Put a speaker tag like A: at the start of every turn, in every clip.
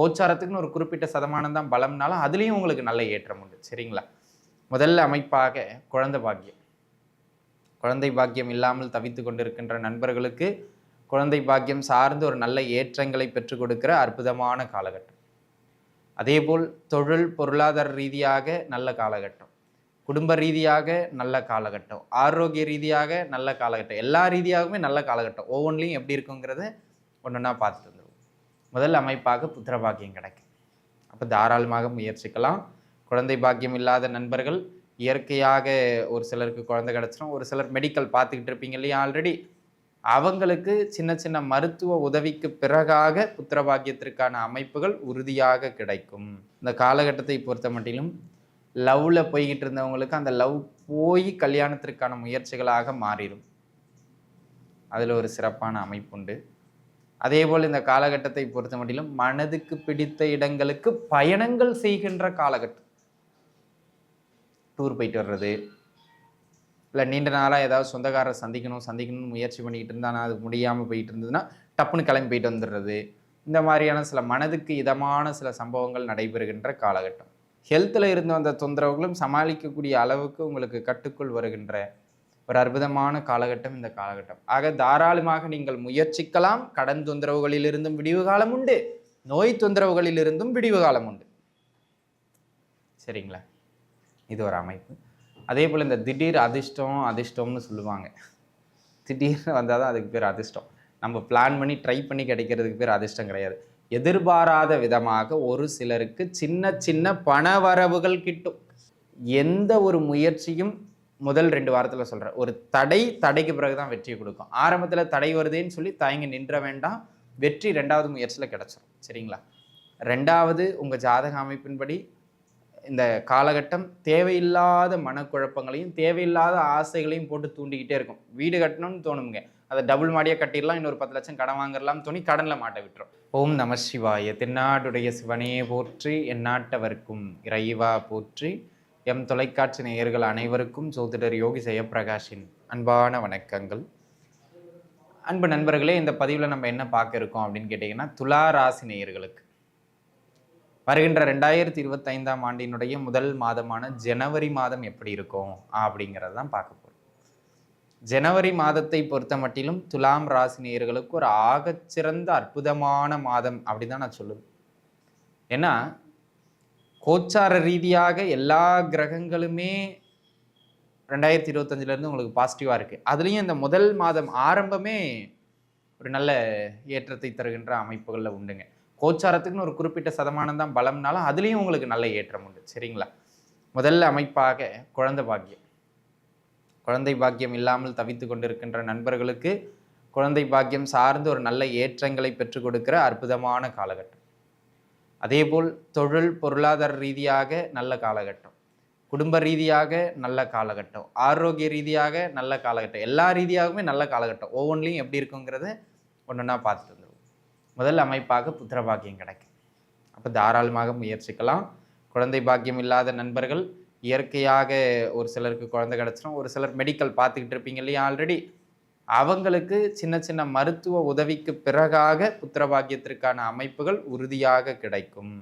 A: கோச்சாரத்துக்குன்னு ஒரு குறிப்பிட்ட சதமானம் தான் பலம்னாலும் அதுலேயும் உங்களுக்கு நல்ல ஏற்றம் உண்டு. சரிங்களா? முதல்ல அமைப்பாக குழந்தை பாக்கியம். குழந்தை பாக்கியம் இல்லாமல் தவித்து கொண்டிருக்கின்ற நண்பர்களுக்கு குழந்தை பாக்கியம் சார்ந்து ஒரு நல்ல ஏற்றங்களை பெற்றுக் கொடுக்கிற அற்புதமான காலகட்டம். அதேபோல் தொழில் பொருளாதார ரீதியாக நல்ல காலகட்டம். குடும்ப ரீதியாக நல்ல காலகட்டம். ஆரோக்கிய ரீதியாக நல்ல காலகட்டம். எல்லா ரீதியாகவுமே நல்ல காலகட்டம். ஒவ்வொன்றிலையும் எப்படி இருக்குங்கிறத ஒன்றா பார்த்துட்டு முதல் அமைப்பாக புத்திர பாக்கியம் கிடைக்கும். அப்போ தாராளமாக முயற்சிக்கலாம். குழந்தை பாக்கியம் இல்லாத நண்பர்கள் இயற்கையாக ஒரு சிலருக்கு குழந்தை கிடச்சிரும். ஒரு சிலர் மெடிக்கல் பார்த்துக்கிட்டு இருப்பீங்க இல்லையா? ஆல்ரெடி அவங்களுக்கு சின்ன சின்ன மருத்துவ உதவிக்கு பிறகாக புத்திர பாக்கியத்திற்கான அமைப்புகள் உறுதியாக கிடைக்கும். இந்த காலகட்டத்தை பொறுத்த மட்டிலும் லவ்வில் போய்கிட்டு இருந்தவங்களுக்கு அந்த லவ் போய் கல்யாணத்திற்கான முயற்சிகளாக மாறிடும். அதில் ஒரு சிறப்பான அமைப்புண்டு. அதேபோல் இந்த காலகட்டத்தை பொறுத்த மட்டிலும் மனதுக்கு பிடித்த இடங்களுக்கு பயணங்கள் செய்கின்ற காலகட்டம். டூர் போயிட்டு வர்றது. இல்லை நீண்ட நாளாக ஏதாவது சொந்தக்காரரை சந்திக்கணும் சந்திக்கணும்னு முயற்சி பண்ணிக்கிட்டு இருந்தா அது முடியாமல் போயிட்டு இருந்ததுன்னா டப்புன்னு கிளம்பி போயிட்டு வந்துடுறது. இந்த மாதிரியான சில மனதுக்கு இதமான சில சம்பவங்கள் நடைபெறுகின்ற காலகட்டம். ஹெல்த்தில் இருந்து வந்த தொந்தரவுகளும் சமாளிக்கக்கூடிய அளவுக்கு உங்களுக்கு கட்டுக்குள் வருகின்ற ஒரு அற்புதமான காலகட்டம் இந்த காலகட்டம். ஆக தாராளமாக நீங்கள் முயற்சிக்கலாம். கடன் தொந்தரவுகளிலிருந்தும் விடிவு காலம் உண்டு. நோய் தொந்தரவுகளிலிருந்தும் விடிவு காலம் உண்டு. சரிங்களா? இது ஒரு அமைப்பு. அதே போல் இந்த திடீர் அதிர்ஷ்டம் அதிர்ஷ்டம்னு சொல்லுவாங்க. திடீர்னு வந்தால் தான் அதுக்கு பேர் அதிர்ஷ்டம். நம்ம பிளான் பண்ணி ட்ரை பண்ணி கிடைக்கிறதுக்கு பேர் அதிர்ஷ்டம் கிடையாது. எதிர்பாராத விதமாக ஒரு சிலருக்கு சின்ன சின்ன பணவரவுகள் கிட்டும். எந்த ஒரு முயற்சியும் முதல் ரெண்டு வாரத்தில் சொல்கிறேன் ஒரு தடை தடைக்கு பிறகு தான் வெற்றியை கொடுக்கும். ஆரம்பத்தில் தடை வருதேன்னு சொல்லி தயங்கி நின்ற வேண்டாம். வெற்றி ரெண்டாவது முயற்சியில் கிடச்சிரும். சரிங்களா? ரெண்டாவது உங்கள் ஜாதக அமைப்பின்படி இந்த காலகட்டம் தேவையில்லாத மனக்குழப்பங்களையும் தேவையில்லாத ஆசைகளையும் போட்டு தூண்டிக்கிட்டே இருக்கும். வீடு கட்டணும்னு தோணுங்க அதை டபுள் மாடியாக கட்டிடலாம் இன்னொரு பத்து லட்சம் கடன் வாங்கிடலாம் தோணி கடனில் மாட்ட விட்டுரும். ஓம் நம சிவாய. தென்னாடுடைய சிவனே போற்றி எந்நாட்டவர்க்கும் இறைவா போற்றி. எம் தொலைக்காட்சி நேயர்கள் அனைவருக்கும் ஜோதிடர் யோகி ஜெயப்பிரகாஷின் அன்பான வணக்கங்கள். அன்பு நண்பர்களே இந்த பதிவில் நம்ம என்ன பார்க்க இருக்கோம் அப்படின்னு கேட்டிங்கன்னா துலா ராசி நேயர்களுக்கு. வருகின்ற ரெண்டாயிரத்தி இருபத்தைந்தாம் ஆண்டினுடைய முதல் மாதமான ஜனவரி மாதம் எப்படி இருக்கும் அப்படிங்கிறது தான் பார்க்க போகிறோம் ஜனவரி மாதத்தை பொறுத்த மட்டிலும் துலாம் ராசி நேயர்களுக்கு ஒரு ஆகச்சிறந்த அற்புதமான மாதம் அப்படி தான் நான் சொல்லுவேன். ஏன்னா கோச்சார ரீதியாக எல்லா கிரகங்களுமே ரெண்டாயிரத்தி இருபத்தஞ்சிலேருந்து உங்களுக்கு பாசிட்டிவாக இருக்குது அதுலேயும் இந்த முதல் மாதம் ஆரம்பமே ஒரு நல்ல ஏற்றத்தை தருகின்ற அமைப்புகளில் உண்டுங்க. கோச்சாரத்துக்குன்னு ஒரு குறிப்பிட்ட சதமானம் தான் பலம்னாலும் அதுலேயும் உங்களுக்கு நல்ல ஏற்றம் உண்டு. சரிங்களா? முதல்ல அமைப்பாக குழந்தை பாக்கியம். குழந்தை பாக்கியம் இல்லாமல் தவித்து கொண்டிருக்கின்ற நண்பர்களுக்கு குழந்தை பாக்கியம் சார்ந்து ஒரு நல்ல ஏற்றங்களை பெற்றுக் கொடுக்கிற அற்புதமான காலகட்டம். அதேபோல் தொழில் பொருளாதார ரீதியாக நல்ல காலகட்டம் குடும்ப ரீதியாக நல்ல காலகட்டம் ஆரோக்கிய ரீதியாக நல்ல காலகட்டம் எல்லா ரீதியாகவுமே நல்ல காலகட்டம். ஒவ்வொன்றிலையும் எப்படி இருக்குங்கிறத ஒன்றா பார்த்துட்டு வந்துடுவோம் முதல் அமைப்பாக புத்திர பாக்கியம் கிடைக்கும். அப்போ தாராளமாக முயற்சிக்கலாம். குழந்தை பாக்கியம் இல்லாத நண்பர்கள் இயற்கையாக ஒரு சிலருக்கு குழந்தை கிடச்சிரும். ஒரு சிலர் மெடிக்கல் பார்த்துக்கிட்டு இருப்பீங்க இல்லையா? ஆல்ரெடி அவங்களுக்கு சின்ன சின்ன மருத்துவ உதவிக்கு பிறகாக புத்திரபாக்கியத்திற்கான அமைப்புகள் உறுதியாக கிடைக்கும்.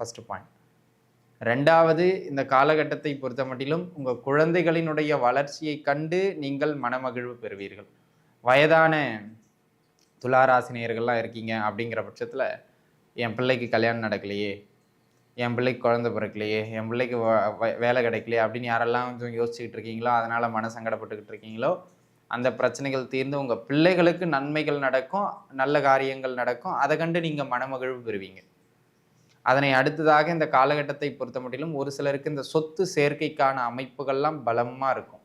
A: ஃபர்ஸ்ட் பாயிண்ட் ரெண்டாவது இந்த காலகட்டத்தை பொறுத்த மட்டிலும் உங்கள் குழந்தைகளினுடைய வளர்ச்சியை கண்டு நீங்கள் மனமகிழ்வு பெறுவீர்கள். வயதான துளாராசினியர்கள்லாம் இருக்கீங்க அப்படிங்கிற பட்சத்தில் என் பிள்ளைக்கு கல்யாணம் நடக்கலையே என் பிள்ளைக்கு குழந்த பிறக்கலையே என் பிள்ளைக்கு வ- வேலை கிடைக்கலையே அப்படின்னு யாரெல்லாம் கொஞ்சம் யோசிச்சுக்கிட்டு இருக்கீங்களோ அதனால் மன சங்கடப்பட்டுக்கிட்டு இருக்கீங்களோ அந்த பிரச்சனைகள் தீர்ந்து உங்கள் பிள்ளைகளுக்கு நன்மைகள் நடக்கும் நல்ல காரியங்கள் நடக்கும். அதை கண்டு நீங்கள் மனமகிழ்வு பெறுவீங்க. அதனை அடுத்ததாக இந்த காலகட்டத்தை பொறுத்த மட்டிலும் ஒரு சிலருக்கு இந்த சொத்து சேர்க்கைக்கான அமைப்புகள்லாம் பலமாக இருக்கும்.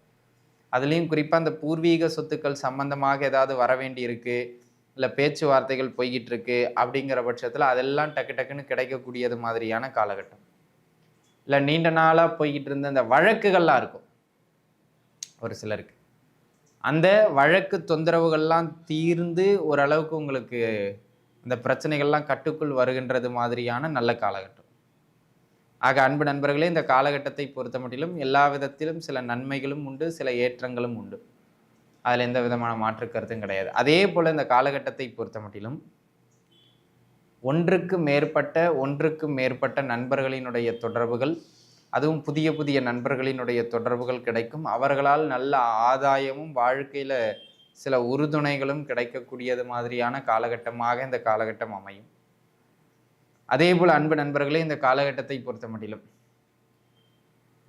A: அதுலேயும் குறிப்பாக இந்த பூர்வீக சொத்துக்கள் சம்பந்தமாக ஏதாவது வர வேண்டி இருக்குது இல்லை பேச்சுவார்த்தைகள் போய்கிட்டு இருக்கு அப்படிங்கிற பட்சத்தில் அதெல்லாம் டக்கு டக்குன்னு கிடைக்கக்கூடியது மாதிரியான காலகட்டம். இல்லை நீண்ட நாளாக போய்கிட்டு இருந்த இந்த வழக்குகள்லாம் இருக்கும். ஒரு சிலருக்கு. அந்த வழக்கு தொந்தரவுகள்லாம் தீர்ந்து ஓரளவுக்கு உங்களுக்கு இந்த பிரச்சனைகள்லாம் கட்டுக்குள் வருகின்றது மாதிரியான நல்ல காலகட்டம். ஆக அன்பு நண்பர்களே இந்த காலகட்டத்தை பொறுத்த மட்டிலும் எல்லா விதத்திலும் சில நன்மைகளும் உண்டு சில ஏற்றங்களும் உண்டு. அதில் எந்த விதமான மாற்று கருத்தும் கிடையாது. அதே போல் இந்த காலகட்டத்தை பொறுத்த மட்டிலும் ஒன்றுக்கு மேற்பட்ட ஒன்றுக்கு மேற்பட்ட நண்பர்களினுடைய தொடர்புகள் அதுவும் புதிய புதிய நண்பர்களினுடைய தொடர்புகள் கிடைக்கும். அவர்களால் நல்ல ஆதாயமும் வாழ்க்கையில் சில உறுதுணைகளும் கிடைக்கக்கூடியது மாதிரியான காலகட்டமாக இந்த காலகட்டம் அமையும். அதே போல் அன்பு நண்பர்களே இந்த காலகட்டத்தை பொறுத்த முடியலும்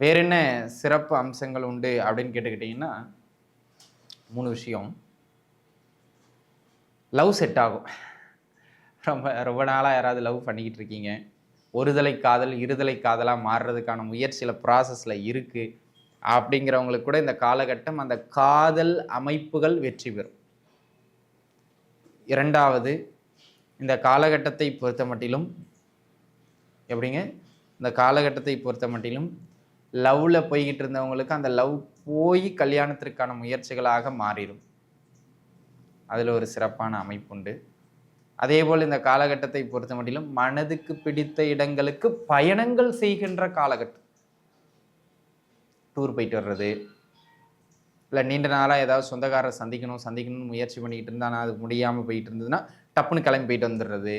A: வேற என்ன சிறப்பு அம்சங்கள் உண்டு அப்படின்னு கேட்டுக்கிட்டிங்கன்னா மூணு விஷயம். லவ் செட் ஆகும். ரொம்ப ரொம்ப நாளாக யாராவது லவ் பண்ணிக்கிட்டு இருக்கீங்க. ஒருதலை காதல் இருதலை காதலாக மாறுறதுக்கான முயற்சியில் ப்ராசஸில் இருக்குது அப்படிங்கிறவங்களுக்கு கூட இந்த காலகட்டம் அந்த காதல் அமைப்புகள் வெற்றி பெறும். இரண்டாவது இந்த காலகட்டத்தை பொறுத்த மட்டிலும் எப்படிங்க? இந்த காலகட்டத்தை பொறுத்த மட்டிலும் லவ்வில் போய்கிட்டு இருந்தவங்களுக்கு அந்த லவ் போய் கல்யாணத்திற்கான முயற்சிகளாக மாறிடும். அதில் ஒரு சிறப்பான அமைப்புண்டு. அதே போல் இந்த காலகட்டத்தை பொறுத்த மட்டிலும் மனதுக்கு பிடித்த இடங்களுக்கு பயணங்கள் செய்கின்ற காலகட்டம். டூர் போயிட்டு வர்றது. இல்லை நீண்ட நாளாக ஏதாவது சொந்தக்காரரை சந்திக்கணும் சந்திக்கணும்னு முயற்சி பண்ணிக்கிட்டு இருந்தா ஆனால் அது முடியாமல் போயிட்டு இருந்ததுன்னா டப்புன்னு கிளம்பி போயிட்டு வந்துடுறது.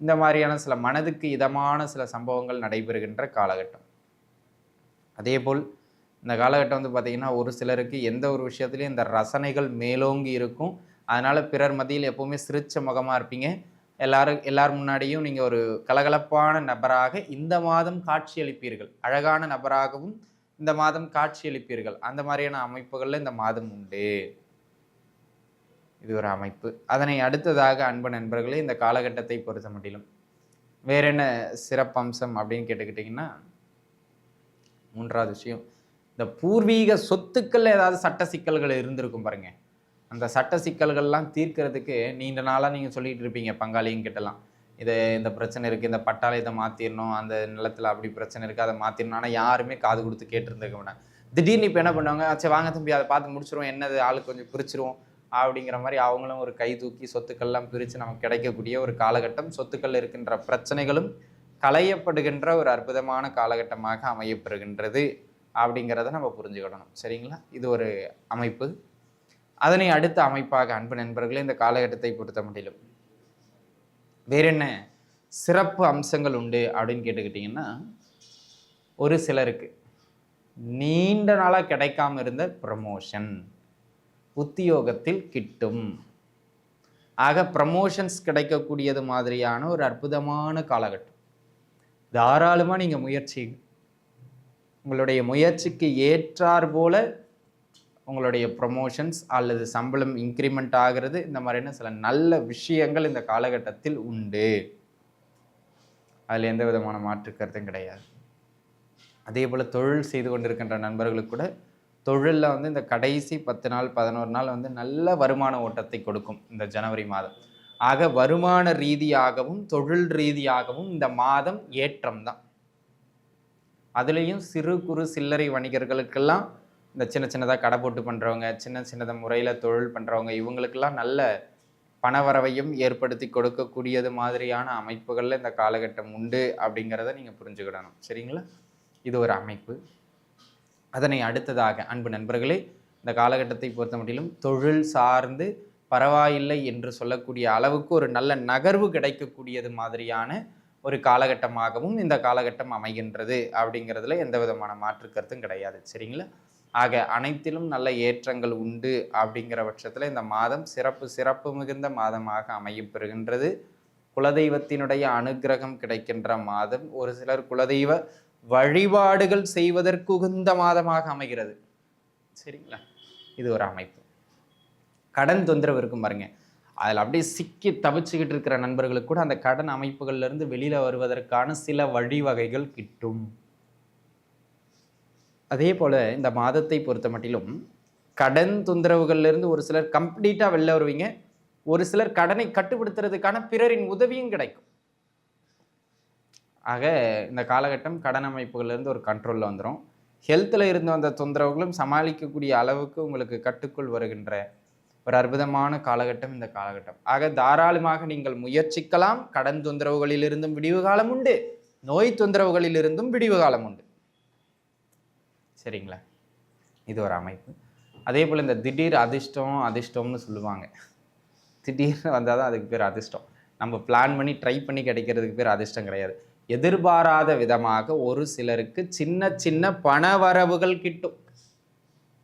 A: இந்த மாதிரியான சில மனதுக்கு இதமான சில சம்பவங்கள் நடைபெறுகின்ற காலகட்டம். அதே போல் இந்த காலகட்டம் வந்து பார்த்திங்கன்னா ஒரு சிலருக்கு எந்த ஒரு விஷயத்துலையும் இந்த ரசனைகள் மேலோங்கி இருக்கும். அதனால் பிறர் மத்தியில் எப்போவுமே சிரிச்ச முகமாக இருப்பீங்க. எல்லாரும் எல்லார் முன்னாடியும் நீங்கள் ஒரு கலகலப்பான நபராக இந்த மாதம் காட்சியளிப்பீர்கள். அழகான நபராகவும் இந்த மாதம் காட்சியளிப்பீர்கள். அந்த மாதிரியான அமைப்புகளில் இந்த மாதம் உண்டு. இது ஒரு அமைப்பு. அதனை அடுத்ததாக அன்பு நண்பர்களே இந்த காலகட்டத்தை பொறுத்த மட்டிலும் வேற என்ன சிறப்பம்சம் அப்படின்னு கேட்டுக்கிட்டிங்கன்னா மூன்றாவது விஷயம். இந்த பூர்வீக சொத்துக்கள் ஏதாவது சட்ட சிக்கல்கள் இருந்திருக்கும் பாருங்கள் அந்த சட்ட சிக்கல்கள்லாம் தீர்க்கிறதுக்கு நீண்ட நாளாக நீங்கள் சொல்லிகிட்டு இருப்பீங்க பங்காளிங்கிட்டலாம் இது இந்த பிரச்சனை இருக்குது இந்த பட்டாளயத்தை மாற்றிடணும் அந்த நிலத்தில் அப்படி பிரச்சனை இருக்குது அதை மாற்றிடணும் ஆனால் யாருமே காது கொடுத்து கேட்டிருந்துருக்க மாட்டாங்க. திடீர்னு இப்போ என்ன பண்ணுவாங்க? சரி வாங்க தம்பி அதை பார்த்து முடிச்சிருவோம். என்னது? ஆளுக்கு கொஞ்சம் பிரிச்சிருவோம். அப்படிங்கிற மாதிரி அவங்களும் ஒரு கை தூக்கி சொத்துக்கள்லாம் பிரித்து நமக்கு கிடைக்கக்கூடிய ஒரு காலகட்டம். சொத்துக்கள் இருக்கின்ற பிரச்சனைகளும் களையப்படுகின்ற ஒரு அற்புதமான காலகட்டமாக அமையப்பெறுகின்றது அப்படிங்கிறத நம்ம புரிஞ்சுக்கிடணும். சரிங்களா? இது ஒரு அமைப்பு. அதனை அடுத்த அமைப்பாக அன்பு நண்பர்களே இந்த காலகட்டத்தை பொறுத்த முடியலும் வேற என்ன சிறப்பு அம்சங்கள் உண்டு அப்படின்னு கேட்டுக்கிட்டிங்கன்னா ஒரு சிலருக்கு நீண்ட நாளாக கிடைக்காம இருந்த ப்ரமோஷன் உத்தியோகத்தில் கிட்டும். ஆக ப்ரமோஷன்ஸ் கிடைக்கக்கூடியது மாதிரியான ஒரு அற்புதமான காலகட்டம். தாராளமாக நீங்கள் முயற்சி உங்களுடைய முயற்சிக்கு ஏற்றார் போல உங்களுடைய ப்ரொமோஷன்ஸ் அல்லது சம்பளம் இன்க்ரிமெண்ட் ஆகிறது இந்த மாதிரியான சில நல்ல விஷயங்கள் இந்த காலகட்டத்தில் உண்டு. அதில் எந்த விதமான மாற்று கருத்தும் கிடையாது. அதே போல் தொழில் செய்து கொண்டிருக்கின்ற நண்பர்களுக்கு கூட தொழிலில் வந்து இந்த கடைசி பத்து நாள் பதினோரு நாள் வந்து நல்ல வருமான ஓட்டத்தை கொடுக்கும் இந்த ஜனவரி மாதம். ஆக வருமான ரீதியாகவும் தொழில் ரீதியாகவும் இந்த மாதம் ஏற்றம் தான் அதுலேயும் சிறு குறு சில்லறை வணிகர்களுக்கெல்லாம் இந்த சின்ன சின்னதாக கடை போட்டு பண்ணுறவங்க சின்ன சின்னதாக முறையில் தொழில் பண்ணுறவங்க இவங்களுக்கெல்லாம் நல்ல பணவரவையும் ஏற்படுத்தி கொடுக்கக்கூடியது மாதிரியான அமைப்புகளில் இந்த காலகட்டம் உண்டு அப்படிங்கிறத நீங்கள் புரிஞ்சுக்கிடணும். சரிங்களா? இது ஒரு அமைப்பு. அதனை அடுத்ததாக அன்பு நண்பர்களே இந்த காலகட்டத்தை பொறுத்த மட்டிலும் தொழில் சார்ந்து பரவாயில்லை என்று சொல்லக்கூடிய அளவுக்கு ஒரு நல்ல நகர்வு கிடைக்கக்கூடியது மாதிரியான ஒரு காலகட்டமாகவும் இந்த காலகட்டம் அமைகின்றது அப்படிங்கிறதுல எந்த விதமான மாற்று கருத்தும் கிடையாது. சரிங்களா? ஆக அனைத்திலும் நல்ல ஏற்றங்கள் உண்டு அப்படிங்கிற பட்சத்தில் இந்த மாதம் சிறப்பு சிறப்பு மிகுந்த மாதமாக அமையும் பெறுகின்றது. குலதெய்வத்தினுடைய அனுக்கிரகம் கிடைக்கின்ற மாதம் ஒரு சிலர் குலதெய்வ வழிபாடுகள் செய்வதற்கு உகந்த மாதமாக அமைகிறது. சரிங்களா? இது ஒரு அமைப்பு. கடன் தொந்தரவு இருக்கும் பாருங்க. அதில் அப்படியே சிக்கி தவிச்சுக்கிட்டு இருக்கிற நண்பர்களுக்கு கூட அந்த கடன் அமைப்புகள்லேருந்து இருந்து வருவதற்கான சில வழிவகைகள் கிட்டும். அதே போல் இந்த மாதத்தை பொறுத்த மட்டிலும் கடன் தொந்தரவுகள்லேருந்து ஒரு சிலர் கம்ப்ளீட்டாக வெளில வருவீங்க. ஒரு சிலர் கடனை கட்டுப்படுத்துறதுக்கான பிறரின் உதவியும் கிடைக்கும். ஆக இந்த காலகட்டம் கடன் அமைப்புகள்லேருந்து ஒரு கண்ட்ரோலில் வந்துடும் ஹெல்த்தில் இருந்து வந்த தொந்தரவுகளும் சமாளிக்கக்கூடிய அளவுக்கு உங்களுக்கு கட்டுக்குள் வருகின்ற ஒரு அற்புதமான காலகட்டம் இந்த காலகட்டம். ஆக தாராளமாக நீங்கள் முயற்சிக்கலாம். கடன் தொந்தரவுகளிலிருந்தும் விடிவு காலம் உண்டு. நோய் தொந்தரவுகளிலிருந்தும் விடிவு காலம் உண்டு. சரிங்களா? இது ஒரு அமைப்பு. அதே போல் இந்த திடீர் அதிர்ஷ்டம் அதிர்ஷ்டம்னு சொல்லுவாங்க. திடீர்னு வந்தால் தான் அதுக்கு பேர் அதிர்ஷ்டம். நம்ம பிளான் பண்ணி ட்ரை பண்ணி கிடைக்கிறதுக்கு பேர் அதிர்ஷ்டம் கிடையாது. எதிர்பாராத விதமாக ஒரு சிலருக்கு சின்ன சின்ன பணவரவுகள் கிட்டும்.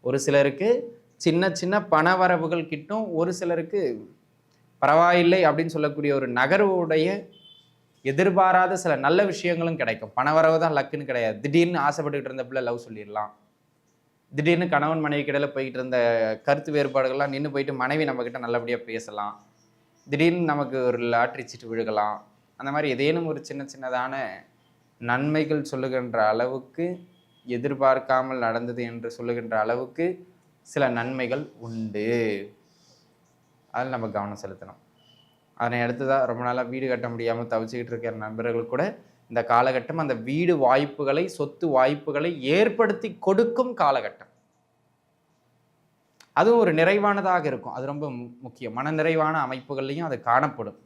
A: ஒரு சிலருக்கு சின்ன சின்ன பணவரவுகள் கிட்டும். ஒரு சிலருக்கு பரவாயில்லை அப்படின்னு சொல்லக்கூடிய ஒரு நகர்வுடைய எதிர்பாராத சில நல்ல விஷயங்களும் கிடைக்கும். பணவரவு தான் லக்குன்னு கிடையாது. திடீர்னு ஆசைப்பட்டுக்கிட்டு இருந்த பிள்ளை லவ் சொல்லிடலாம். திடீர்னு கணவன் மனைவி இடையில போய்கிட்டு இருந்த கருத்து வேறுபாடுகள்லாம் நின்று போயிட்டு மனைவி நம்மக்கிட்ட நல்லபடியாக பேசலாம். திடீர்னு நமக்கு ஒரு லாட்ரி சீட்டு விழுகலாம். அந்த மாதிரி ஏதேனும் ஒரு சின்ன சின்னதான நன்மைகள் சொல்லுகின்ற அளவுக்கு எதிர்பார்க்காமல் நடந்தது என்று சொல்லுகின்ற அளவுக்கு சில நன்மைகள் உண்டு. அதில் நம்ம கவனம் செலுத்தணும். அதனை அடுத்ததாக ரொம்ப நாளாக வீடு கட்ட முடியாமல் தவிச்சுக்கிட்டு இருக்கிற நண்பர்கள் கூட இந்த காலகட்டம் அந்த வீடு வாய்ப்புகளை சொத்து வாய்ப்புகளை ஏற்படுத்தி கொடுக்கும் காலகட்டம். அதுவும் ஒரு நிறைவானதாக இருக்கும். அது ரொம்ப முக்கியம். மன நிறைவான அமைப்புகள்லையும் அது காணப்படும்.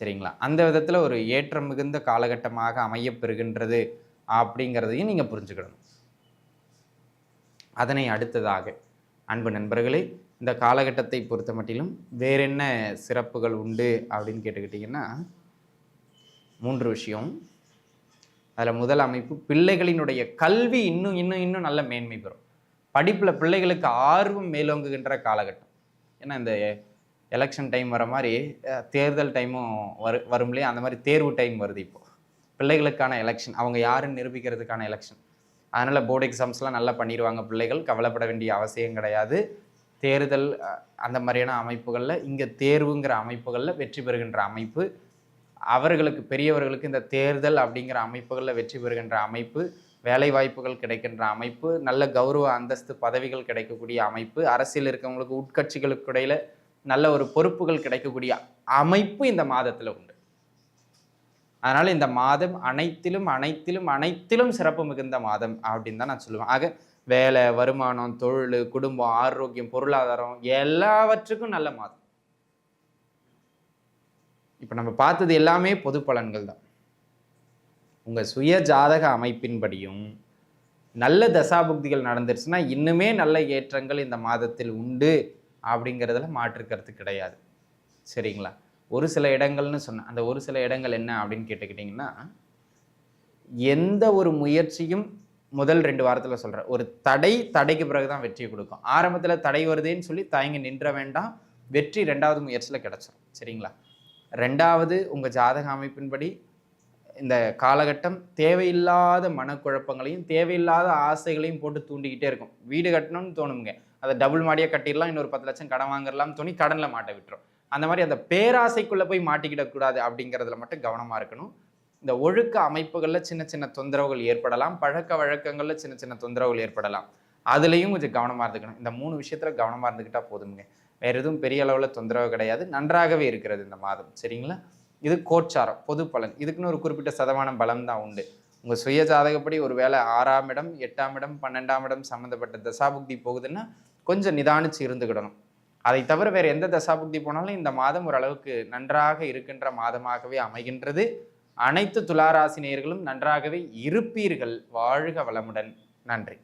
A: சரிங்களா? அந்த விதத்தில் ஒரு ஏற்றம் மிகுந்த காலகட்டமாக அமையப்பெறுகின்றது அப்படிங்கிறதையும் நீங்கள் புரிஞ்சுக்கிடணும் அதனை அடுத்ததாக அன்பு நண்பர்களே இந்த காலகட்டத்தை பொறுத்த மட்டிலும் வேறென்ன சிறப்புகள் உண்டு அப்படின்னு கேட்டுக்கிட்டிங்கன்னா மூன்று விஷயம். அதில் முதல் அமைப்பு பிள்ளைகளினுடைய கல்வி இன்னும் இன்னும் இன்னும் நல்ல மேன்மை பெறும். படிப்பில் பிள்ளைகளுக்கு ஆர்வம் மேலோங்குகின்ற காலகட்டம். ஏன்னா இந்த எலெக்ஷன் டைம் வர மாதிரி தேர்தல் டைமும் வரு வரும் அந்த மாதிரி தேர்வு டைம் வருது இப்போது பிள்ளைகளுக்கான எலெக்ஷன் அவங்க யாருன்னு நிரூபிக்கிறதுக்கான எலெக்ஷன் அதனால் போர்டு எக்ஸாம்ஸ்லாம் நல்லா பண்ணிடுவாங்க பிள்ளைகள். கவலைப்பட வேண்டிய அவசியம் கிடையாது. தேர்தல் அந்த மாதிரியான அமைப்புகளில் இங்கே தேர்வுங்கிற அமைப்புகளில் வெற்றி பெறுகின்ற அமைப்பு அவர்களுக்கு பெரியவர்களுக்கு இந்த தேர்தல் அப்படிங்கிற அமைப்புகளில் வெற்றி பெறுகின்ற அமைப்பு வேலை வாய்ப்புகள் கிடைக்கின்ற அமைப்பு நல்ல கௌரவ அந்தஸ்து பதவிகள் கிடைக்கக்கூடிய அமைப்பு அரசியல் இருக்கவங்களுக்கு உட்கட்சிகளுக்கு இடையில் நல்ல ஒரு பொறுப்புகள் கிடைக்கக்கூடிய அமைப்பு இந்த மாதத்தில் உண்டு. அதனால் இந்த மாதம் அனைத்திலும் அனைத்திலும் அனைத்திலும் சிறப்பு மிகுந்த மாதம் அப்படின்னு தான் நான் சொல்லுவேன். ஆக வேலை வருமானம் தொழில் குடும்பம் ஆரோக்கியம் பொருளாதாரம் எல்லாவற்றுக்கும் நல்ல மாதம். இப்போ நம்ம பார்த்தது எல்லாமே பொது பலன்கள் தான். உங்கள் சுய ஜாதக அமைப்பின்படியும் நல்ல தசாபுக்திகள் நடந்துருச்சுன்னா இன்னுமே நல்ல ஏற்றங்கள் இந்த மாதத்தில் உண்டு அப்படிங்கிறதுல மாற்று கருத்து கிடையாது. சரிங்களா? ஒரு சில இடங்கள்னு சொன்னேன் அந்த ஒரு சில இடங்கள் என்ன அப்படின்னு கேட்டுக்கிட்டிங்கன்னா எந்த ஒரு முயற்சியும் முதல் ரெண்டு வாரத்தில் சொல்கிறேன் ஒரு தடை தடைக்கு பிறகு தான் வெற்றியை கொடுக்கும். ஆரம்பத்தில் தடை வருதேன்னு சொல்லி தயங்கி நின்ற வேண்டாம். வெற்றி ரெண்டாவது முயற்சியில் கிடச்சிரும். சரிங்களா? ரெண்டாவது உங்கள் ஜாதக அமைப்பின்படி இந்த காலகட்டம் தேவையில்லாத மனக்குழப்பங்களையும் தேவையில்லாத ஆசைகளையும் போட்டு தூண்டிக்கிட்டே இருக்கும். வீடு கட்டணும்னு தோணுங்க அதை டபுள் மாடியாக கட்டிடலாம் இன்னொரு பத்து லட்சம் கடன் வாங்கலாம் தோணி கடனில் மாட்ட விட்டுரும். அந்த மாதிரி அந்த பேராசைக்குள்ளே போய் மாட்டிக்கிடக்கூடாது அப்படிங்கிறதுல மட்டும் கவனமாக இருக்கணும். இந்த ஒழுக்க அமைப்புகளில் சின்ன சின்ன தொந்தரவுகள் ஏற்படலாம் பழக்க வழக்கங்களில் சின்ன சின்ன தொந்தரவுகள் ஏற்படலாம். அதுலேயும் கொஞ்சம் கவனமாக இருந்துக்கணும். இந்த மூணு விஷயத்தில் கவனமாக இருந்துக்கிட்டால் போதுங்க வேறு எதுவும் பெரிய அளவில் தொந்தரவு கிடையாது. நன்றாகவே இருக்கிறது இந்த மாதம். சரிங்களா? இது கோச்சாரம் பொது பலன். இதுக்குன்னு ஒரு குறிப்பிட்ட சதமானம் பலம் தான் உண்டு. உங்கள் சுய ஜாதகப்படி ஒரு வேளை ஆறாம் இடம் எட்டாம் இடம் பன்னெண்டாம் இடம் சம்மந்தப்பட்ட தசாபுக்தி போகுதுன்னா கொஞ்சம் நிதானிச்சு இருந்துக்கிடணும். அதை தவிர வேறு எந்த தசாபுக்தி போனாலும் இந்த மாதம் ஓரளவுக்கு நன்றாக இருக்கின்ற மாதமாகவே அமைகின்றது. அனைத்து துளாராசி நேயர்களும் நன்றாகவே இருப்பீர்கள். வாழ்க வளமுடன். நன்றி.